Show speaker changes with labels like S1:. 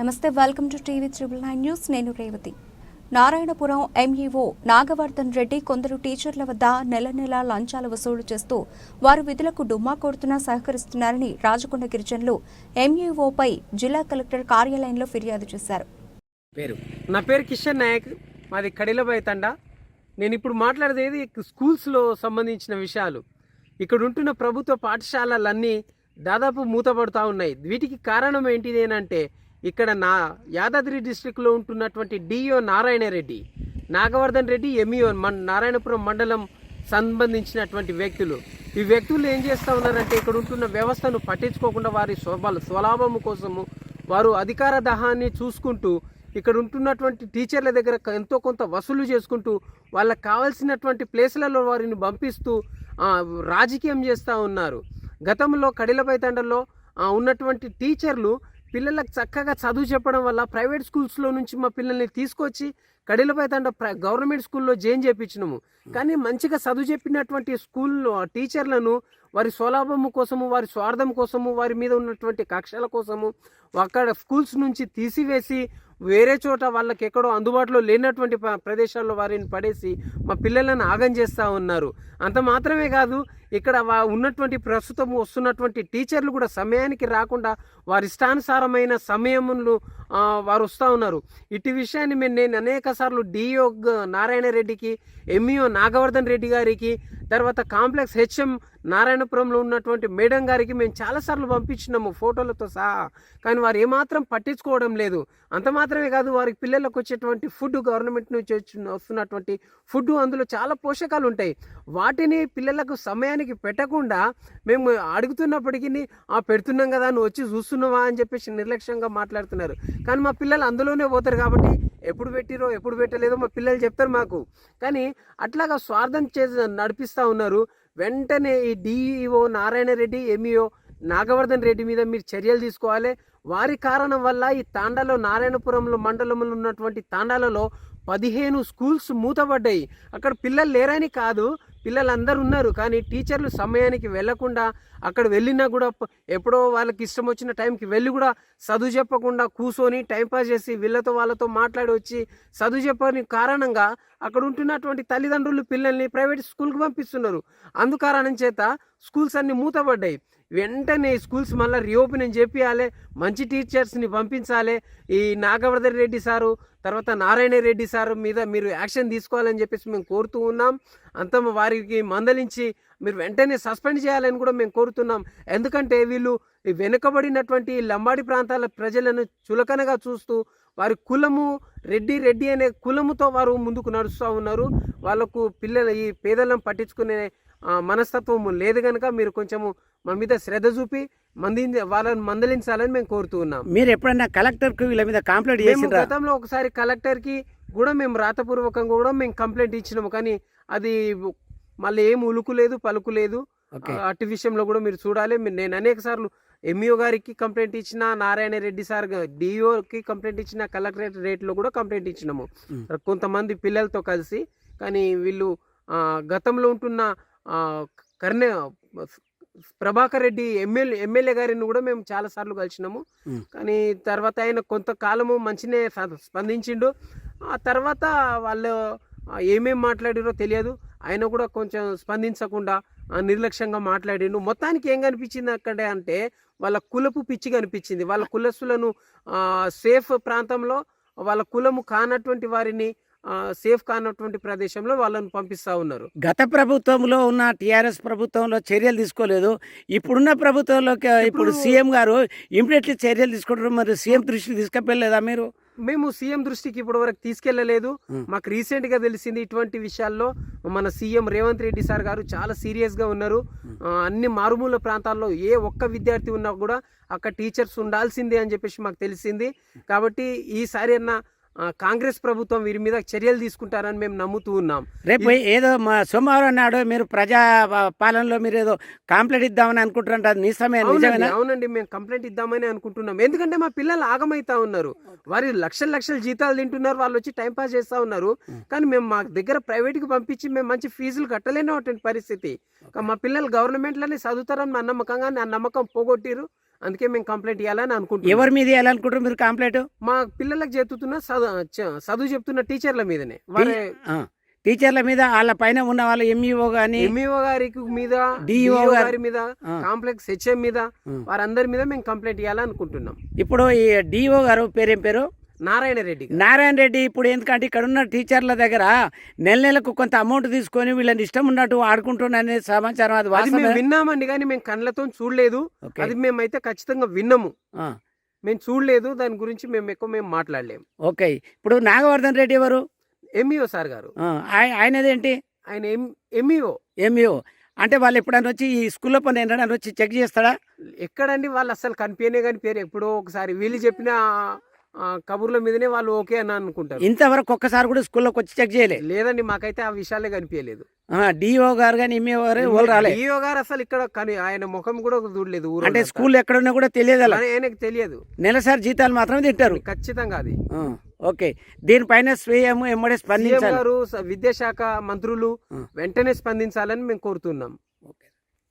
S1: నమస్తే welcome to TV triple nine news. నేను Revathi. Narayanapuram MEO Nagavardhan Reddy కొందరు టీచర్ల వద్ద నెల నెల లంచాలు వసూలు చేస్తూ వారు విధులకు డుమ్మా కొడుతున్నా సహకరిస్తున్నారని రాజకొండ గిరిజనులు ఎంఈఓపై జిల్లా కలెక్టర్ కార్యాలయంలో ఫిర్యాదు చేశారు.
S2: పేరు? నా పేరు కిషన్ నాయక్. మాది కడిలబాయ్ తండ. నేను ఇప్పుడు మాట్లాడేది స్కూల్స్లో సంబంధించిన విషయాలు. ఇక్కడ ఉంటున్న ప్రభుత్వ పాఠశాలలన్నీ దాదాపు మూతపడుతూ ఉన్నాయి. వీటికి కారణం ఏంటిది అంటే ఇక్కడ నా యాదాద్రి డిస్టిక్లో ఉంటున్నటువంటి డిఓ నారాయణ రెడ్డి నాగవర్ధన్ రెడ్డి ఎంఈఓ మన నారాయణపురం మండలం సంబంధించినటువంటి వ్యక్తులు. ఈ వ్యక్తులు ఏం చేస్తూ ఉన్నారంటే ఇక్కడ ఉంటున్న వ్యవస్థను పట్టించుకోకుండా వారి స్వబల స్వలాభము కోసము వారు అధికార దహాన్ని చూసుకుంటూ ఇక్కడ ఉంటున్నటువంటి టీచర్ల దగ్గర ఎంతో కొంత వసూలు చేసుకుంటూ వాళ్ళకి కావాల్సినటువంటి ప్లేసులలో వారిని పంపిస్తూ రాజకీయం చేస్తూ ఉన్నారు. గతంలో కడిలపై తండల్లో ఉన్నటువంటి టీచర్లు పిల్లలకు చక్కగా చదువు చెప్పడం వల్ల ప్రైవేట్ స్కూల్స్లో నుంచి మా పిల్లల్ని తీసుకొచ్చి కడిలపై తండ ప్ర- గవర్నమెంట్ స్కూల్లో జాయిన్ చేయించినాము కానీ మంచిగా చదువు చెప్పినటువంటి స్కూల్లో ఆ టీచర్లను వారి స్వలాభము కోసము వారి స్వార్థం కోసము వారి మీద ఉన్నటువంటి కక్షల కోసము అక్కడ స్కూల్స్ నుంచి తీసివేసి వేరే చోట వాళ్ళకి ఎక్కడో అందుబాటులో లేనటువంటి ప్రదేశాల్లో వారిని పడేసి మా పిల్లలను ఆగం చేస్తూ ఉన్నారు. అంత మాత్రమే కాదు ఇక్కడ వా- ఉన్నటువంటి ప్రస్తుతం వస్తున్నటువంటి టీచర్లు కూడా సమయానికి రాకుండా వారి ఇష్టానుసారమైన సమయములు వారు వస్తూ ఉన్నారు. ఇటు విషయాన్ని మేము నేను అనేక సార్లు డిఓ నారాయణ రెడ్డికి ఎంఈఓ నాగవర్ధన్ రెడ్డి గారికి తర్వాత కాంప్లెక్స్ హెచ్ఎం నారాయణపురంలో ఉన్నటువంటి మేడం గారికి మేము చాలాసార్లు పంపించినాము ఫోటోలతో సహా. కానీ వారు ఏమాత్రం పట్టించుకోవడం లేదు. అంత మాత్రమే కాదు వారికి పిల్లలకు వచ్చేటువంటి ఫుడ్ గవర్నమెంట్ నుంచి వస్తున్నటువంటి ఫుడ్ అందులో చాలా పోషకాలు ఉంటాయి. వాటిని పిల్లలకు సమయానికి పెట్టకుండా మేము అడుగుతున్నప్పటికీ ఆ పెడుతున్నాం కదా నువ్వు వచ్చి చూస్తున్నావా అని చెప్పేసి నిర్లక్ష్యంగా మాట్లాడుతున్నారు. కానీ మా పిల్లలు అందులోనే పోతారు కాబట్టి ఎప్పుడు పెట్టిరో ఎప్పుడు పెట్టలేదో మా పిల్లలు చెప్తారు మాకు. కానీ అట్లాగా స్వార్థం చేసి నడిపిస్తా ఉన్నారు. వెంటనే ఈ డిఈఓ నారాయణ రెడ్డి ఎంఈఓ నాగవర్ధన్ రెడ్డి మీద మీరు చర్యలు తీసుకోవాలి. వారి కారణం వల్ల ఈ తాండాలో నారాయణపురంలో మండలంలో ఉన్నటువంటి తాండాలలో పదిహేను స్కూల్స్ మూతపడ్డాయి. అక్కడ పిల్లలు లేరని కాదు పిల్లలందరూ ఉన్నారు కానీ టీచర్లు సమయానికి వెళ్ళకుండా అక్కడ వెళ్ళినా కూడా ఎప్పుడో వాళ్ళకి ఇష్టం వచ్చిన టైంకి వెళ్ళి కూడా చదువు చెప్పకుండా కూర్చొని టైంపాస్ చేసి వీళ్ళతో వాళ్ళతో మాట్లాడి వచ్చి చదువు చెప్పని కారణంగా అక్కడ ఉంటున్నటువంటి తల్లిదండ్రులు పిల్లల్ని ప్రైవేట్ స్కూల్కి పంపిస్తున్నారు. అందుకారణం చేత స్కూల్స్ అన్ని మూతపడ్డాయి. వెంటనే స్కూల్స్ మళ్ళీ రీఓపెనింగ్ చేపియాలి మంచి టీచర్స్ని పంపించాలి. ఈ నాగవర్ధన్ రెడ్డి సారు తర్వాత నారాయణ రెడ్డి సారు మీద మీరు యాక్షన్ తీసుకోవాలని చెప్పేసి మేము కోరుతూ ఉన్నాం. అంత వారికి మందలించి మీరు వెంటనే సస్పెండ్ చేయాలని కూడా మేము కోరుతున్నాం. ఎందుకంటే వీళ్ళు వెనుకబడినటువంటి లంబాడి ప్రాంతాల ప్రజలను చులకనగా చూస్తూ వారి కులము రెడ్డి రెడ్డి అనే కులముతో వారు ముందుకు నడుస్తూ ఉన్నారు. వాళ్ళకు పిల్లల ఈ పేదలను పట్టించుకునే మనస్తత్వము లేదు కనుక మీరు కొంచెము మా మీద శ్రద్ధ చూపి మంది వాళ్ళని మందలించాలని మేము కోరుతూ ఉన్నాం.
S3: మీరు ఎప్పుడైనా కలెక్టర్కు వీళ్ళ మీద కంప్లైంట్ చేసిండ్రా?
S2: గతంలో ఒకసారి కలెక్టర్కి కూడా మేము రాతపూర్వకంగా కూడా మేము కంప్లైంట్ ఇచ్చినాము. కానీ అది మళ్ళీ ఏం ఉలుకు లేదు పలుకు లేదు అటు విషయంలో కూడా మీరు చూడాలి. నేను అనేక సార్లు ఎంఈఓ గారికి కంప్లైంట్ ఇచ్చిన నారాయణ రెడ్డి సార్ డిఓకి కంప్లైంట్ ఇచ్చిన కలెక్టరేట్ రేట్లో కూడా కంప్లైంట్ ఇచ్చినాము. కొంతమంది పిల్లలతో కలిసి కానీ వీళ్ళు గతంలో ఉంటున్న కర్ణె ప్రభాకర్ రెడ్డి ఎమ్మెల్యే ఎమ్మెల్యే గారిని కూడా మేము చాలా సార్లు కలిసినాము. కానీ తర్వాత ఆయన కొంతకాలము మంచినే స్పందించిండు. ఆ తర్వాత వాళ్ళు ఆ, ఏమేం మాట్లాడిరో తెలియదు. ఆయన కూడా కొంచెం స్పందించకుండా నిర్లక్ష్యంగా మాట్లాడిండు. మొత్తానికి ఏం కనిపించింది అక్కడ అంటే వాళ్ళ కులపు పిచ్చి కనిపించింది. వాళ్ళ కులస్తులను ఆ, సేఫ్ ప్రాంతంలో వాళ్ళ కులము కానటువంటి వారిని సేఫ్ కానటువంటి ప్రదేశంలో వాళ్ళని పంపిస్తా ఉన్నారు.
S3: గత ప్రభుత్వంలో ఉన్న టిఆర్ఎస్ ప్రభుత్వంలో చర్యలు తీసుకోలేదు. ఇప్పుడున్న ప్రభుత్వంలోకి ఇప్పుడు సీఎం గారు ఇమీడియట్లీ చర్యలు తీసుకుంటారు. మరి సీఎం దృష్టికి తీసుకెళ్ళలేదా మీరు?
S2: మేము సీఎం దృష్టికి ఇప్పటి వరకు
S3: తీసుకెళ్ళలేదు.
S2: మాకు రీసెంట్గా తెలిసింది ఇటువంటి విషయాల్లో మన సీఎం రేవంత్ రెడ్డి సార్ గారు చాలా సీరియస్గా ఉన్నారు అన్ని మారుమూల ప్రాంతాల్లో ఏ ఒక్క విద్యార్థి ఉన్నా కూడా అక్కడ టీచర్స్ ఉండాల్సిందే అని చెప్పేసి మాకు తెలిసింది. కాబట్టి ఈసారి అన్న కాంగ్రెస్ ప్రభుత్వం వీరి మీద చర్యలు తీసుకుంటారని మేము నమ్ముతూ ఉన్నాం.
S3: రేపు ఏదో మా సోమవారం నాడు మీరు ప్రజా పాలనలో మీరు ఏదో కంప్లైంట్ ఇద్దామని అనుకుంటున్నారు అది నిజమే
S2: అవునండి మేము కంప్లైంట్ ఇద్దామని అనుకుంటున్నాం. ఎందుకంటే మా పిల్లలు ఆగమైతా ఉన్నారు. వారి లక్షల లక్షల జీతాలు తింటున్నారు వాళ్ళు వచ్చి టైం పాస్ చేస్తా ఉన్నారు. కానీ మేము మా దగ్గర ప్రైవేట్కి పంపించి మేము మంచి ఫీజులు కట్టలేనటువంటి పరిస్థితి. మా పిల్లలు గవర్నమెంట్లోనే చదువుతారని నా నమ్మకంగా నా నమ్మకం పోగొట్టిరు అందుకే మేము కంప్లైంట్ ఇవ్వాలని అనుకుంటున్నాం.
S3: ఎవరి మీద వేయాలనుకుంటారు మీరు కంప్లైంట్
S2: మా పిల్లలకు చెప్తున్న చదువు చెప్తున్న టీచర్ల మీదనే. వారి
S3: ఆ, టీచర్ల మీద వాళ్ళ పైన ఉన్న వాళ్ళు ఎంఈఓ కానీ
S2: ఎంఈఓ గారికి మీద
S3: DEO
S2: డిఓ
S3: గారి-
S2: గారి మీద. కాంప్లెక్స్ హెచ్ఎం మీద. వారందరి మీద మేము కంప్లైంట్ ఇవ్వాలనుకుంటున్నాం
S3: ఇప్పుడు ఈ డిఓ గారు పేరేం పేరు?
S2: నారాయణ రెడ్డి.
S3: నారాయణ రెడ్డి ఇప్పుడు ఎందుకంటే ఇక్కడ ఉన్న టీచర్ల దగ్గర నెల నెలకు కొంత అమౌంట్ తీసుకొని వీళ్ళని ఇష్టం ఉన్నట్టు ఆడుకుంటున్నారనే సమాచారం అది
S2: మేము? విన్నామండి కానీ మేము కళ్ళతో చూడలేదు. అది మేమైతే ఖచ్చితంగా విన్నాము. మేము చూడలేదు దాని గురించి మేము ఎక్కువ మేము మాట్లాడలేము.
S3: ఓకే. ఇప్పుడు నాగవర్ధన్ రెడ్డి ఎవరు?
S2: ఎంఈఓ సార్ గారు.
S3: ఆయనదేంటి
S2: ఆయన ఎంఈఓ
S3: ఎంఈఓ అంటే వాళ్ళు ఎప్పుడైనా వచ్చి ఈ స్కూల్లో పని ఎన్నడైనా వచ్చి చెక్ చేస్తాడా?
S2: ఎక్కడండి? వాళ్ళు అసలు కనిపించనే కానీ పేరు ఎప్పుడో ఒకసారి వీళ్ళు చెప్పిన కబుర్ల మీదనే వాళ్ళు ఓకే అని అనుకుంటారు.
S3: ఇంతవరకు ఒక్కసారి కూడా స్కూల్లోకి వచ్చి చెక్ చేయలే.
S2: లేదండి మాకైతే ఆ విషయాలే కనిపించలేదు.
S3: డిఓ గారు కానీ ఎంఈఓ గారు ఎవరు రాలే.
S2: డిఓ గారు అసలు ఇక్కడ కానీ ఆయన ముఖం కూడా చూడలేదు
S3: అంటే స్కూల్ ఎక్కడున్నా కూడా తెలియదు
S2: ఆయనకు తెలియదు.
S3: నెలసారి జీతాలు మాత్రమే తింటారు.
S2: ఖచ్చితంగా అది.
S3: ఓకే. దీనిపైన స్వీయం ఎమ్మడే
S2: సీఎం
S3: స్పందించాలి.
S2: గారు స- విద్యాశాఖ మంత్రులు. వెంటనే స్పందించాలని మేము కోరుతున్నాం.